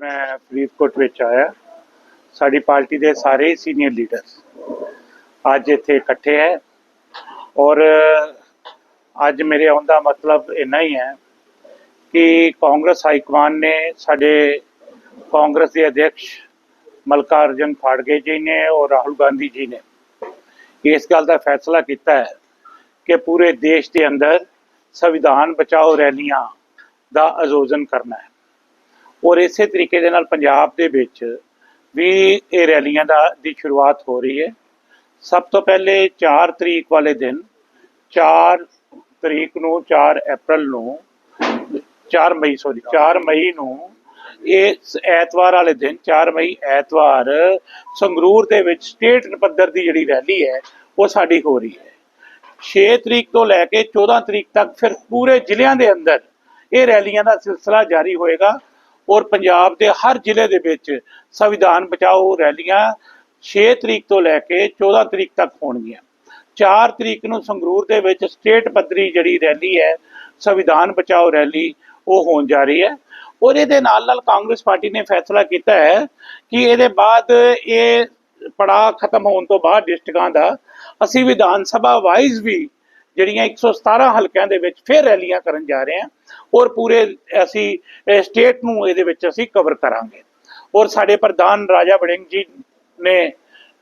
ਮੈਂ ਫਰੀਦਕੋਟ ਵਿੱਚ ਆਇਆ। ਸਾਡੀ ਪਾਰਟੀ ਦੇ ਸਾਰੇ ਸੀਨੀਅਰ ਲੀਡਰਸ ਅੱਜ ਇੱਥੇ ਇਕੱਠੇ ਹੈ। ਔਰ ਅੱਜ ਮੇਰੇ ਆਉਣ ਦਾ ਮਤਲਬ ਇੰਨਾ ਹੀ ਹੈ ਕਿ ਕਾਂਗਰਸ ਹਾਈ ਕਮਾਨ ਨੇ ਸਾਡੇ ਕਾਂਗਰਸ ਦੇ ਅਧਿਕਸ਼ ਮਲਕਾਰਜਨ ਖਾੜਗੇ ਜੀ ਨੇ ਔਰ ਰਾਹੁਲ ਗਾਂਧੀ ਜੀ ਨੇ ਇਸ ਗੱਲ ਦਾ ਫੈਸਲਾ ਕੀਤਾ ਹੈ ਕਿ ਪੂਰੇ ਦੇਸ਼ ਦੇ ਅੰਦਰ ਸੰਵਿਧਾਨ ਬਚਾਓ ਰੈਲੀਆਂ ਦਾ ਆਯੋਜਨ ਕਰਨਾ ਹੈ। ਔਰ ਇਸੇ ਤਰੀਕੇ ਦੇ ਨਾਲ ਪੰਜਾਬ ਦੇ ਵਿੱਚ ਵੀ ਇਹ ਰੈਲੀਆਂ ਦਾ, ਦੀ ਸ਼ੁਰੂਆਤ ਹੋ ਰਹੀ ਹੈ। ਸਭ ਤੋਂ ਪਹਿਲੇ 4 ਤਰੀਕ ਵਾਲੇ ਦਿਨ 4 ਤਰੀਕ ਨੂੰ 4 ਅਪ੍ਰੈਲ ਨੂੰ 4 ਮਈ ਸੌਰੀ 4 ਮਈ ਨੂੰ ਇਹ ਐਤਵਾਰ ਵਾਲੇ ਦਿਨ 4 ਮਈ ਐਤਵਾਰ ਸੰਗਰੂਰ ਦੇ ਵਿੱਚ ਸਟੇਟ ਪੱਧਰ ਦੀ ਜਿਹੜੀ ਰੈਲੀ ਹੈ, ਉਹ ਸਾਡੀ ਹੋ ਰਹੀ ਹੈ। 6 ਤਰੀਕ ਤੋਂ ਲੈ ਕੇ 14 ਤਰੀਕ ਤੱਕ ਫਿਰ ਪੂਰੇ ਜ਼ਿਲ੍ਹਿਆਂ ਦੇ ਅੰਦਰ ਇਹ ਰੈਲੀਆਂ ਦਾ ਸਿਲਸਿਲਾ ਜਾਰੀ ਹੋਏਗਾ। ਔਰ ਪੰਜਾਬ ਦੇ ਹਰ ਜ਼ਿਲ੍ਹੇ ਦੇ ਵਿੱਚ ਸੰਵਿਧਾਨ ਬਚਾਓ ਰੈਲੀਆਂ 6 ਤਰੀਕ ਤੋਂ ਲੈ ਕੇ 14 ਤਰੀਕ ਤੱਕ ਹੋਣਗੀਆਂ। 4 ਤਰੀਕ ਨੂੰ ਸੰਗਰੂਰ ਦੇ ਵਿੱਚ ਸਟੇਟ ਪੱਧਰੀ ਜਿਹੜੀ ਰੈਲੀ ਹੈ, ਸੰਵਿਧਾਨ ਬਚਾਓ ਰੈਲੀ, ਉਹ ਹੋਣ ਜਾ ਰਹੀ ਹੈ। ਔਰ ਇਹਦੇ ਨਾਲ ਨਾਲ ਕਾਂਗਰਸ ਪਾਰਟੀ ਨੇ ਫੈਸਲਾ ਕੀਤਾ ਹੈ ਕਿ ਇਹਦੇ ਬਾਅਦ ਇਹ ਪੜਾ ਖਤਮ ਹੋਣ ਤੋਂ ਬਾਅਦ ਡਿਸਟ੍ਰਿਕਾਂ ਦਾ ਅਸੀਂ ਵਿਧਾਨ ਸਭਾ ਵਾਈਜ਼ ਵੀ ਜਿਹੜੀਆਂ 117 ਹਲਕਿਆਂ ਦੇ ਵਿੱਚ ਫਿਰ ਰੈਲੀਆਂ ਕਰਨ ਜਾ ਰਹੇ ਹਾਂ ਔਰ ਪੂਰੇ ਅਸੀਂ ਸਟੇਟ ਨੂੰ ਇਹਦੇ ਵਿੱਚ ਅਸੀਂ ਕਵਰ ਕਰਾਂਗੇ। ਔਰ ਸਾਡੇ ਪ੍ਰਧਾਨ ਰਾਜਾ ਵੜਿੰਗ ਜੀ ਨੇ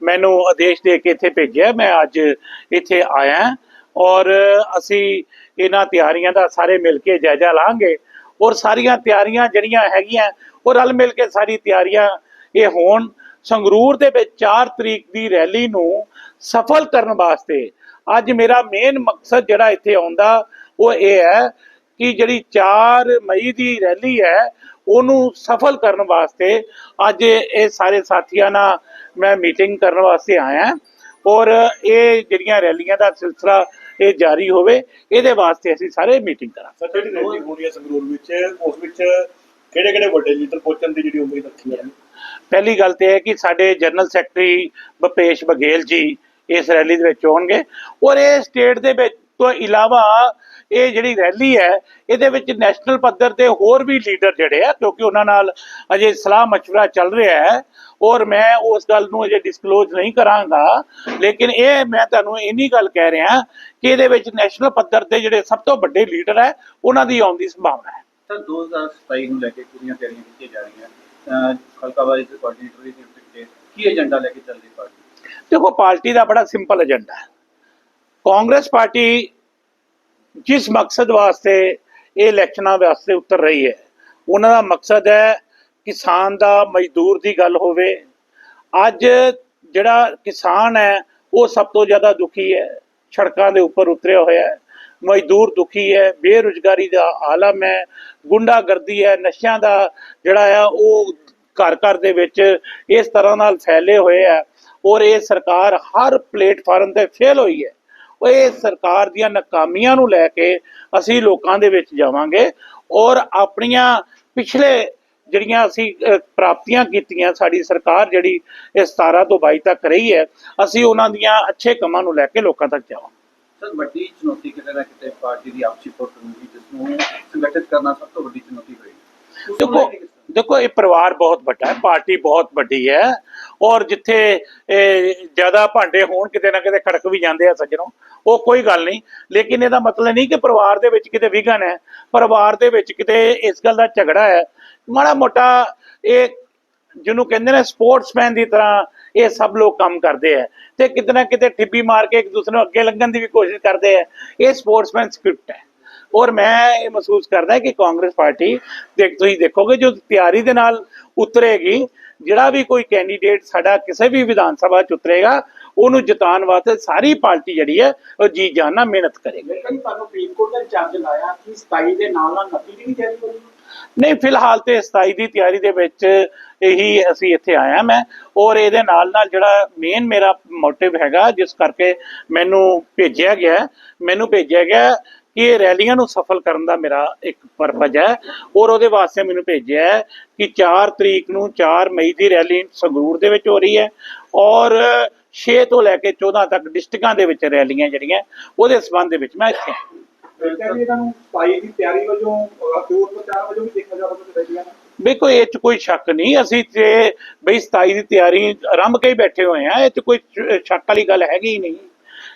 ਮੈਨੂੰ ਆਦੇਸ਼ ਦੇ ਕੇ ਇੱਥੇ ਭੇਜਿਆ, ਮੈਂ ਅੱਜ ਇੱਥੇ ਆਇਆ ਔਰ ਅਸੀਂ ਇਹਨਾਂ ਤਿਆਰੀਆਂ ਦਾ ਸਾਰੇ ਮਿਲ ਕੇ ਜਾਇਜ਼ਾ ਲਾਂਗੇ ਔਰ ਸਾਰੀਆਂ ਤਿਆਰੀਆਂ ਜਿਹੜੀਆਂ ਹੈਗੀਆਂ ਉਹ ਰਲ ਮਿਲ ਕੇ ਸਾਰੀ ਤਿਆਰੀਆਂ ਇਹ ਹੋਣ। ਸੰਗਰੂਰ ਦੇ ਵਿੱਚ 4 ਤਰੀਕ ਦੀ ਰੈਲੀ ਨੂੰ ਸਫਲ ਕਰਨ ਵਾਸਤੇ ਅੱਜ ਮੇਰਾ ਮੇਨ ਮਕਸਦ ਜਿਹੜਾ ਇੱਥੇ ਆਉਂਦਾ ਉਹ ਇਹ ਹੈ ਕਿ ਜਿਹੜੀ 4 ਮਈ ਦੀ ਰੈਲੀ ਹੈ ਉਹਨੂੰ ਸਫਲ ਕਰਨ ਵਾਸਤੇ ਅੱਜ ਇਹ ਸਾਰੇ ਸਾਥੀਆਂ ਨਾਲ ਮੈਂ ਮੀਟਿੰਗ ਕਰਨ ਵਾਸਤੇ ਆਇਆ। ਔਰ ਇਹ ਜਿਹੜੀਆਂ ਰੈਲੀਆਂ ਦਾ ਸਿਲਸਿਲਾ ਇਹ ਜਾਰੀ ਹੋਵੇ ਇਹਦੇ ਵਾਸਤੇ ਅਸੀਂ ਸਾਰੇ ਮੀਟਿੰਗ ਕਰਾਂਗੇ। ਸਰ ਜਿਹੜੀ ਰੈਲੀ ਹੋਣੀ ਹੈ ਸੰਗਰੂਰ ਵਿੱਚ ਉਸ ਵਿੱਚ ਕਿਹੜੇ ਕਿਹੜੇ ਵੱਡੇ ਲੀਡਰ ਪਹੁੰਚਣ ਦੀ ਜਿਹੜੀ ਉਮੀਦ ਰੱਖੀ ਹੈ? ਪਹਿਲੀ ਗੱਲ ਤੇ ਹੈ ਕਿ ਸਾਡੇ ਜਨਰਲ ਸੈਕਟਰੀ ਭਪੇਸ਼ ਬਘੇਲ ਜੀ ਇਸ ਰੈਲੀ ਦੇ ਵਿੱਚ ਹੋਣਗੇ ਔਰ ਇਹ ਸਟੇਟ ਦੇ ਵਿੱਚ ਤੋਂ ਇਲਾਵਾ ਇਹ ਜਿਹੜੀ ਰੈਲੀ ਹੈ ਇਹਦੇ ਵਿੱਚ ਨੈਸ਼ਨਲ ਪੱਧਰ ਤੇ ਹੋਰ ਵੀ ਲੀਡਰ ਜਿਹੜੇ ਆ ਕਿਉਂਕਿ ਉਹਨਾਂ ਨਾਲ ਅਜੇ ਸਲਾਹ مشورہ ਚੱਲ ਰਿਹਾ ਹੈ ਔਰ ਮੈਂ ਉਸ ਗੱਲ ਨੂੰ ਅਜੇ ਡਿਸਕਲੋਜ਼ ਨਹੀਂ ਕਰਾਂਗਾ ਲੇਕਿਨ ਇਹ ਮੈਂ ਤੁਹਾਨੂੰ ਇੰਨੀ ਗੱਲ ਕਹਿ ਰਿਹਾ ਕਿ ਇਹਦੇ ਵਿੱਚ ਨੈਸ਼ਨਲ ਪੱਧਰ ਤੇ ਜਿਹੜੇ ਸਭ ਤੋਂ ਵੱਡੇ ਲੀਡਰ ਹੈ ਉਹਨਾਂ ਦੀ ਆਉਣ ਦੀ ਸੰਭਾਵਨਾ ਹੈ ਸਰ 2027 ਨੂੰ ਲੈ ਕੇ ਪੂਰੀਆਂ ਤਿਆਰੀਆਂ ਕੀਤੀਆਂ ਜਾ ਰਹੀਆਂ ਅਹ ਹਲਕਾ ਵਾਈਜ਼ ਕੋਆਰਡੀਨੇਟਰ ਦੀ ਨਿਯੁਕਤੀ ਤੇ ਕੀ ਏਜੰਡਾ ਲੈ ਕੇ ਚੱਲ ਰਹੀ ਪਾਰਟੀ ਦੇਖੋ, ਪਾਰਟੀ ਦਾ ਬੜਾ ਸਿੰਪਲ ਏਜੰਡਾ ਹੈ। ਕਾਂਗਰਸ ਪਾਰਟੀ ਜਿਸ ਮਕਸਦ ਵਾਸਤੇ ਇਹ ਇਲੈਕਸ਼ਨਾਂ ਵਾਸਤੇ ਉਤਰ ਰਹੀ ਹੈ, ਉਹਨਾਂ ਦਾ ਮਕਸਦ ਹੈ ਕਿਸਾਨ ਦਾ ਮਜ਼ਦੂਰ ਦੀ ਗੱਲ ਹੋਵੇ। ਅੱਜ ਜਿਹੜਾ ਕਿਸਾਨ ਹੈ, ਉਹ ਸਭ ਤੋਂ ਜ਼ਿਆਦਾ ਦੁਖੀ ਹੈ। ਸੜਕਾਂ ਦੇ ਉੱਪਰ ਉਤਰਿਆ ਹੋਇਆ ਹੈ। ਮਜ਼ਦੂਰ ਦੁਖੀ ਹੈ, ਬੇਰੁਜ਼ਗਾਰੀ ਦਾ ਆਲਮ ਹੈ, ਗੁੰਡਾਗਰਦੀ ਹੈ, ਨਸ਼ਿਆਂ ਦਾ ਜਿਹੜਾ ਆ, ਉਹ ਘਰ ਘਰ ਦੇ ਵਿੱਚ ਇਸ ਤਰ੍ਹਾਂ ਨਾਲ ਫੈਲੇ ਹੋਏ ਆ। ਔਰ ਇਹ ਸਰਕਾਰ ਹਰ ਪਲੇਟਫਾਰਮ ਤੇ ਫੇਲ ਹੋਈ ਹੈ ਉਹ ਇਹ ਸਰਕਾਰ ਦੀਆਂ ਨਾਕਾਮੀਆਂ ਨੂੰ ਲੈ ਕੇ ਅਸੀਂ ਲੋਕਾਂ ਦੇ ਵਿੱਚ ਜਾਵਾਂਗੇ ਔਰ ਆਪਣੀਆਂ ਪਿਛਲੇ ਜਿਹੜੀਆਂ ਅਸੀਂ ਪ੍ਰਾਪਤੀਆਂ ਕੀਤੀਆਂ ਸਾਡੀ ਸਰਕਾਰ ਜਿਹੜੀ ਇਹ 17 ਤੋਂ 22 ਤੱਕ ਰਹੀ ਹੈ ਅਸੀਂ ਉਹਨਾਂ ਦੀਆਂ ਅੱਛੇ ਕੰਮਾਂ ਨੂੰ ਲੈ ਕੇ ਲੋਕਾਂ ਤੱਕ ਜਾਵਾਂਗੇ ਸਰ ਵੱਡੀ ਚੁਣੌਤੀ ਕਿਤੇ ਨਾ ਕਿਤੇ ਪਾਰਟੀ ਦੀ ਆਪਸੀ ਫੁੱਟ ਹੋਊਗੀ ਜਿਸ ਨੂੰ ਸੰਗਠਿਤ ਕਰਨਾ ਸਭ ਤੋਂ ਵੱਡੀ ਚੁਣੌਤੀ ਲੈ ਦੇਖੋ? ਦੇਖੋ, ਇਹ ਪਰਿਵਾਰ ਬਹੁਤ ਵੱਡਾ ਹੈ, ਪਾਰਟੀ ਬਹੁਤ ਵੱਡੀ ਹੈ ਔਰ ਜਿੱਥੇ ਜ਼ਿਆਦਾ ਭਾਂਡੇ ਹੋਣ ਕਿਤੇ ਨਾ ਕਿਤੇ ਖੜਕ ਵੀ ਜਾਂਦੇ ਆ ਸੱਜਣੋਂ, ਉਹ ਕੋਈ ਗੱਲ ਨਹੀਂ। ਲੇਕਿਨ ਇਹਦਾ ਮਤਲਬ ਨਹੀਂ ਕਿ ਪਰਿਵਾਰ ਦੇ ਵਿੱਚ ਕਿਤੇ ਵਿਗਨ ਹੈ, ਪਰਿਵਾਰ ਦੇ ਵਿੱਚ ਕਿਤੇ ਇਸ ਗੱਲ ਦਾ ਝਗੜਾ ਹੈ। ਮਾੜਾ ਮੋਟਾ ਇਹ ਜਿਹਨੂੰ ਕਹਿੰਦੇ ਨੇ ਸਪੋਰਟਸਮੈਨ ਦੀ ਤਰ੍ਹਾਂ ਇਹ ਸਭ ਲੋਕ ਕੰਮ ਕਰਦੇ ਆ ਤੇ ਕਿਤੇ ਨਾ ਕਿਤੇ ਠਿੱਬੀ ਮਾਰ ਕੇ ਇੱਕ ਦੂਸਰੇ ਨੂੰ ਅੱਗੇ ਲੰਘਣ ਦੀ ਵੀ ਕੋਸ਼ਿਸ਼ ਕਰਦੇ ਆ। ਇਹ ਸਪੋਰਟਸਮੈਨ ਸਕ੍ਰਿਪਟ ਹੈ। ਔਰ ਮੈਂ ਇਹ ਮਹਿਸੂਸ ਕਰਦਾ ਕਿ ਕਾਂਗਰਸ ਪਾਰਟੀ ਦੇਖ ਤੁਸੀਂ ਦੇਖੋਗੇ ਜੋ ਤਿਆਰੀ ਦੇ ਨਾਲ ਉਤਰੇਗੀ ਜਿਹੜਾ ਵੀ ਕੋਈ ਕੈਂਡੀਡੇਟ ਸਾਡਾ ਕਿਸੇ ਵੀ ਵਿਧਾਨ ਸਭਾ ਚ ਉਤਰੇਗਾ ਉਹਨੂੰ ਜਿਤਾਉਣ ਵਾਸਤੇ ਸਾਰੀ ਪਾਰਟੀ ਜਿਹੜੀ ਹੈ ਉਹ ਜੀ ਜਾਨ ਨਾਲ ਮਿਹਨਤ ਕਰੇਗੀ। ਲੇਕਿਨ ਤੁਹਾਨੂੰ ਫਰੀਦਕੋਟ ਦਾ ਚਾਰਜ ਲਾਇਆ ਕਿ 27 ਦੇ ਨਾਲ ਨਾਲ 29 ਦੀ ਵੀ ਤਿਆਰੀ ਹੋਣੀ ਨਹੀਂ ਫਿਲਹਾਲ ਤੇ 27 ਦੀ ਤਿਆਰੀ ਦੇ ਵਿੱਚ ਇਹੀ ਅਸੀਂ ਇੱਥੇ ਆਇਆ ਮੈਂ। ਔਰ ਇਹਦੇ ਨਾਲ ਨਾਲ ਜਿਹੜਾ ਮੇਨ ਮੇਰਾ ਮੋਟਿਵ ਹੈਗਾ ਜਿਸ ਕਰਕੇ ਮੈਨੂੰ ਭੇਜਿਆ ਗਿਆ ਮੈਨੂੰ ਭੇਜਿਆ ਗਿਆ ਇਹ ਰੈਲੀਆਂ ਨੂੰ ਸਫਲ ਕਰਨ ਦਾ ਮੇਰਾ ਇੱਕ ਪਰਪਸ ਹੈ ਔਰ ਉਹਦੇ ਵਾਸਤੇ ਮੈਨੂੰ ਭੇਜਿਆ ਹੈ ਕਿ 4 ਤਰੀਕ ਨੂੰ 4 ਮਈ ਦੀ ਰੈਲੀ ਸੰਗਰੂਰ ਦੇ ਵਿੱਚ ਹੋ ਰਹੀ ਹੈ ਔਰ 6 ਤੋਂ ਲੈ ਕੇ 14 ਤੱਕ ਡਿਸਟ੍ਰਿਕਾਂ ਦੇ ਵਿੱਚ ਰੈਲੀਆਂ ਜਿਹੜੀਆਂ ਉਹਦੇ ਸਬੰਧ ਦੇ ਵਿੱਚ ਮੈਂ ਇੱਥੇ ਹਾਂ। ਕਹਿੰਦੇ ਇਹਨਾਂ ਨੂੰ 27 ਦੀ ਤਿਆਰੀ ਵਜੋਂ ਅਹ, ਦੂਰ ਪ੍ਰਚਾਰ ਵਜੋਂ ਵੀ ਦੇਖਿਆ ਜਾ ਸਕਦਾ ਰੈਲੀਆਂ ਨੂੰ ਦੇਖੋ ਇਹ ਚ ਕੋਈ ਸ਼ੱਕ ਨਹੀਂ ਅਸੀਂ ਤੇ ਬਈ 27 ਦੀ ਤਿਆਰੀ ਆਰੰਭ ਕੇ ਹੀ ਬੈਠੇ ਹੋਏ ਆ ਇਹ ਚ ਕੋਈ ਸ਼ੱਕ ਵਾਲੀ ਗੱਲ ਹੈਗੀ ਨਹੀਂ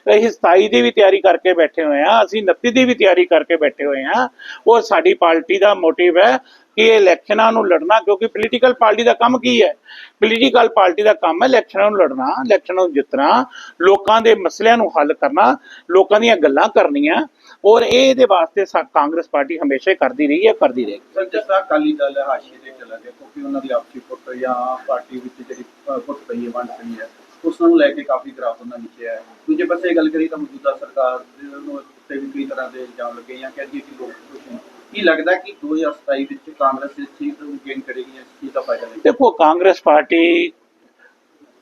ਅਸੀਂ 27 ਦੀ ਵੀ ਤਿਆਰੀ ਕਰਕੇ ਬੈਠੇ ਹੋਏ ਆ ਅਸੀਂ 29 ਦੀ ਵੀ ਤਿਆਰੀ ਕਰਕੇ ਬੈਠੇ ਹੋਏ ਆ ਉਹ ਸਾਡੀ ਪਾਰਟੀ ਦਾ ਮੋਟਿਵ ਹੈ ਕਿ ਇਹ ਇਲੈਕਸ਼ਨਾਂ ਨੂੰ ਲੜਨਾ, ਕਿਉਂਕਿ ਪੋਲੀਟੀਕਲ ਪਾਰਟੀ ਦਾ ਕੰਮ ਕੀ ਹੈ? ਪੋਲੀਟੀਕਲ ਪਾਰਟੀ ਦਾ ਕੰਮ ਹੈ ਇਲੈਕਸ਼ਨਾਂ ਨੂੰ ਲੜਨਾ, ਇਲੈਕਸ਼ਨਾਂ ਨੂੰ ਜਿੱਤਣਾ, ਲੋਕਾਂ ਦੇ ਮਸਲਿਆਂ ਨੂੰ ਹੱਲ ਕਰਨਾ, ਲੋਕਾਂ ਦੀਆਂ ਗੱਲਾਂ ਕਰਨੀਆਂ। ਔਰ ਇਹ ਇਹਦੇ ਵਾਸਤੇ ਕਾਂਗਰਸ ਪਾਰਟੀ ਹਮੇਸ਼ਾ ਕਰਦੀ ਰਹੀ ਹੈ, ਕਰਦੀ ਰਹੇਗੀ। ਸਰ, ਜਿਸ ਅਕਾਲੀ ਦਲ ਹਾਸ਼ੀਏ ਤੇ ਚਲਾ ਗਿਆ ਕਿਉਂਕਿ ਉਹਨਾਂ ਦੀ ਆਪਸੀ ਫੁੱਟ ਜਾਂ ਪਾਰਟੀ ਵਿੱਚ ਜਿਹੜੀ ਫੁੱਟ ਪਈ ਹੈ, ਵੰਡ ਪਈ ਹੈ ਉਸ ਨੂੰ ਲੈ ਕੇ ਕਾਫੀ ਗ੍ਰਾਫ ਉਹਨਾਂ ਨੀਚੇ ਹੈ। ਦੂਜੇ ਪਾਸੇ ਗੱਲ ਕਰੀ ਤਾਂ ਮੌਜੂਦਾ ਸਰਕਾਰ ਨੂੰ ਉੱਤੇ ਵੀ ਕਈ ਤਰ੍ਹਾਂ ਦੇ ਇਲਜ਼ਾਮ ਲੱਗੇ ਜਾਂ ਕਹਿ ਕਿ ਲੋਕ ਖੁਸ਼ ਕੀ ਲੱਗਦਾ ਕਿ 2027 ਵਿੱਚ ਕਾਂਗਰਸ ਇਸ ਚੀਜ਼ ਨੂੰ ਗੇਨ ਕਰੇਗੀ ਇਸ ਚੀਜ਼ ਦਾ ਫਾਇਦਾ ਲਏਗੀ ਦੇਖੋ, ਕਾਂਗਰਸ ਪਾਰਟੀ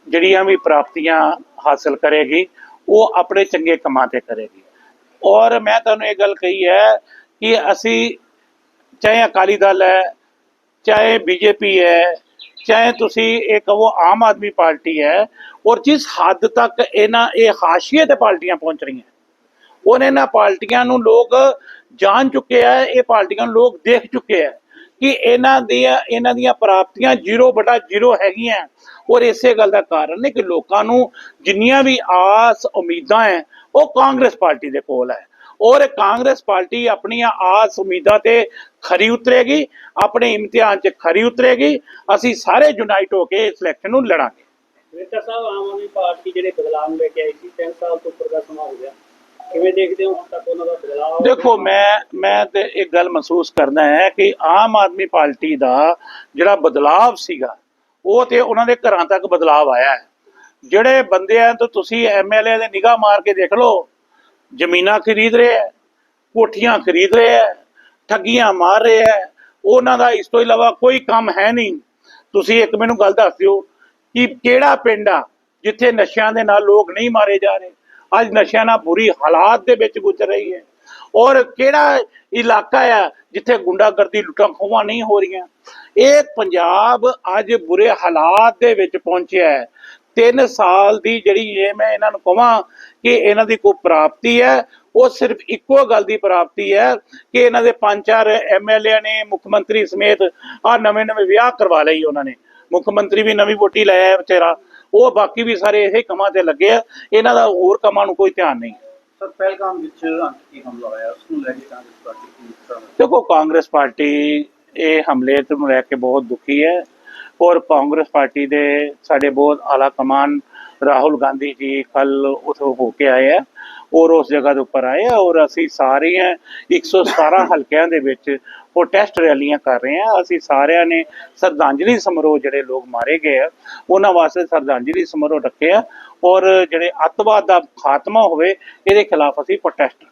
ਜਿਹੜੀਆਂ ਵੀ ਪ੍ਰਾਪਤੀਆਂ ਹਾਸਲ ਕਰੇਗੀ, ਉਹ ਆਪਣੇ ਚੰਗੇ ਕੰਮਾਂ ਤੇ ਕਰੇਗੀ। ਔਰ ਮੈਂ ਤੁਹਾਨੂੰ ਇਹ ਗੱਲ ਕਹੀ ਹੈ ਕਿ ਅਸੀਂ ਚਾਹੇ ਅਕਾਲੀ ਦਲ ਹੈ, ਚਾਹੇ ਬੀਜੇਪੀ ਹੈ ਚਾਹੇ ਤੁਸੀਂ ਇਹ ਕਹੋ ਆਮ ਆਦਮੀ ਪਾਰਟੀ ਹੈ, ਔਰ ਜਿਸ ਹੱਦ ਤੱਕ ਇਹਨਾਂ ਇਹ ਹਾਸ਼ੀਏ ਤੇ ਪਾਰਟੀਆਂ ਪਹੁੰਚ ਰਹੀਆਂ ਉਹਨੇ ਇਹਨਾਂ ਪਾਰਟੀਆਂ ਨੂੰ ਲੋਕ ਜਾਣ ਚੁੱਕੇ ਆ, ਇਹ ਪਾਰਟੀਆਂ ਨੂੰ ਲੋਕ ਦੇਖ ਚੁੱਕੇ ਆ ਕਿ ਇਹਨਾਂ ਦੀਆਂ ਇਹਨਾਂ ਦੀਆਂ ਪ੍ਰਾਪਤੀਆਂ 0/0 ਹੈਗੀਆਂ। ਔਰ ਇਸੇ ਗੱਲ ਦਾ ਕਾਰਨ ਹੈ ਕਿ ਲੋਕਾਂ ਨੂੰ ਜਿੰਨੀਆਂ ਵੀ ਆਸ ਉਮੀਦਾਂ ਹੈ, ਉਹ ਕਾਂਗਰਸ ਪਾਰਟੀ ਦੇ ਕੋਲ ਹੈ। ਔਰ ਕਾਂਗਰਸ ਪਾਰਟੀ ਆਪਣੀਆਂ ਆਸ ਉਮੀਦਾਂ ਤੇ ਖਰੀ ਉਤਰੇਗੀ ਆਪਣੇ ਇਮਤਿਹਾਨ 'ਚ ਖਰੀ ਉਤਰੇਗੀ ਅਸੀਂ ਸਾਰੇ ਯੂਨਾਈਟ ਹੋ ਕੇ ਇਸ ਇਲੈਕਸ਼ਨ ਨੂੰ ਲੜਾਂਗੇ। ਵਿਰਕਾ ਸਾਹਿਬ ਆਮ ਆਦਮੀ ਪਾਰਟੀ ਜਿਹੜੇ ਬਦਲਾਅ ਲੈ ਕੇ ਆਈ ਸੀ 3 ਸਾਲ ਤੋਂ ਉੱਪਰ ਦਾ ਸਮਾਂ ਹੋ ਗਿਆ। ਕਿਵੇਂ ਦੇਖਦੇ ਹੋ ਹੁਣ ਤੱਕ ਉਹਨਾਂ ਦਾ ਬਦਲਾਅ? ਦੇਖੋ ਮੈਂ ਮੈਂ ਤੇ ਇੱਕ ਗੱਲ ਮਹਿਸੂਸ ਕਰਦਾ ਹੈ ਕਿ ਆਮ ਆਦਮੀ ਪਾਰਟੀ ਦਾ ਜਿਹੜਾ ਬਦਲਾਵ ਸੀਗਾ ਉਹ ਤੇ ਉਹਨਾਂ ਦੇ ਘਰਾਂ ਤੱਕ ਬਦਲਾਵ ਆਇਆ ਹੈ। ਜਿਹੜੇ ਬੰਦਿਆਂ ਤੋਂ ਤੁਸੀਂ ਐਮਐਲਏ ਦੇ ਨਿਗਾਹ ਮਾਰ ਕੇ ਦੇਖ ਲਓ ਜ਼ਮੀਨਾਂ ਖਰੀਦ ਰਹੇ ਹੈ, ਕੋਠੀਆਂ ਖਰੀਦ ਰਹੇ ਹੈ, ਠੱਗੀਆਂ ਮਾਰ ਰਹੇ ਹੈ, ਉਹਨਾਂ ਦਾ ਇਸ ਤੋਂ ਇਲਾਵਾ ਕੋਈ ਕੰਮ ਹੈ ਨਹੀਂ। ਤੁਸੀਂ ਇੱਕ ਮੈਨੂੰ ਗੱਲ ਦੱਸ ਦਿਓ ਕਿ ਕਿਹੜਾ ਪਿੰਡ ਆ ਜਿੱਥੇ ਨਸ਼ਿਆਂ ਦੇ ਨਾਲ ਲੋਕ ਨਹੀਂ ਮਾਰੇ ਜਾ ਰਹੇ? ਅੱਜ ਨਸ਼ਿਆਂ ਨਾਲ ਬੁਰੀ ਹਾਲਾਤ ਦੇ ਵਿੱਚ ਗੁਜ਼ਰ ਰਹੀ ਹੈ। ਔਰ ਕਿਹੜਾ ਇਲਾਕਾ ਆ ਜਿੱਥੇ ਗੁੰਡਾਗਰਦੀ ਲੁੱਟਾਂ ਖੋਹਾਂ ਨਹੀਂ ਹੋ ਰਹੀਆਂ? ਇਹ ਪੰਜਾਬ ਅੱਜ ਬੁਰੇ ਹਾਲਾਤ ਦੇ ਵਿੱਚ ਪਹੁੰਚਿਆ ਹੈ। 3 ਸਾਲ ਦੀ ਜਿਹੜੀ ਇਹ ਮੈਂ ਇਹਨਾਂ ਨੂੰ ਕਹਾਂ ਕਿ ਇਹਨਾਂ ਦੀ ਕੋਈ ਪ੍ਰਾਪਤੀ ਹੈ ਉਹ ਸਿਰਫ ਇੱਕੋ ਗੱਲ ਦੀ ਪ੍ਰਾਪਤੀ ਹੈ ਕਿ ਇਹਨਾਂ ਦੇ ਪੰਜ ਚਾਰ ਐਮਐਲਏ ਨੇ ਮੁੱਖ ਮੰਤਰੀ ਸਮੇਤ ਆ ਨਵੇਂ ਨਵੇਂ ਵਿਆਹ ਕਰਵਾ ਲਈ ਉਹਨਾਂ ਨੇ। ਮੁੱਖ ਮੰਤਰੀ ਵੀ ਨਵੀਂ ਵੋਟੀ ਲੈ ਆਇਆ ਵਿਚਾਰਾ ਉਹ ਬਾਕੀ ਵੀ ਸਾਰੇ ਇਹੇ ਕੰਮਾਂ ਤੇ ਲੱਗੇ ਆ ਇਹਨਾਂ ਦਾ ਹੋਰ ਕੰਮਾਂ ਨੂੰ ਕੋਈ ਧਿਆਨ ਨਹੀਂ। ਸਰ ਪਹਿਲਗਾਮ ਵਿੱਚ ਅੰਤਕੀ ਹਮਲਾ ਹੋਇਆ? ਉਸ ਨੂੰ ਲੈ ਕੇ ਕਾਂਗਰਸ ਪਾਰਟੀ ਕੀ ਕਰ ਦੇਖੋ ਕਾਂਗਰਸ ਪਾਰਟੀ ਇਹ ਹਮਲੇ ਤੋਂ ਲੈ ਕੇ ਬਹੁਤ ਦੁਖੀ ਹੈ। ਔਰ ਕਾਂਗਰਸ ਪਾਰਟੀ ਦੇ ਸਾਡੇ ਬਹੁਤ ਆਲਾ ਕਮਾਨ ਰਾਹੁਲ ਗਾਂਧੀ ਜੀ ਕੱਲ ਉਥੋਂ ਹੋ ਕੇ ਆਏ ਆ ਔਰ ਉਸ ਜਗ੍ਹਾ ਦੇ ਉੱਪਰ ਆਏ ਆ ਔਰ ਅਸੀਂ ਸਾਰੇ 117 ਹਲਕਿਆਂ ਦੇ ਵਿੱਚ ਪ੍ਰੋਟੈਸਟ ਰੈਲੀਆਂ ਕਰ ਰਹੇ ਆ। ਅਸੀਂ ਸਾਰਿਆਂ ਨੇ ਸ਼ਰਧਾਂਜਲੀ ਸਮਾਰੋਹ ਜਿਹੜੇ ਲੋਕ ਮਾਰੇ ਗਏ ਆ, ਉਹਨਾਂ ਵਾਸਤੇ ਸ਼ਰਧਾਂਜਲੀ ਸਮਾਰੋਹ ਰੱਖੇ ਆ ਔਰ ਜਿਹੜੇ ਅੱਤਵਾਦ ਦਾ ਖਾਤਮਾ ਹੋਵੇ, ਇਹਦੇ ਖਿਲਾਫ ਅਸੀਂ ਪ੍ਰੋਟੈਸਟ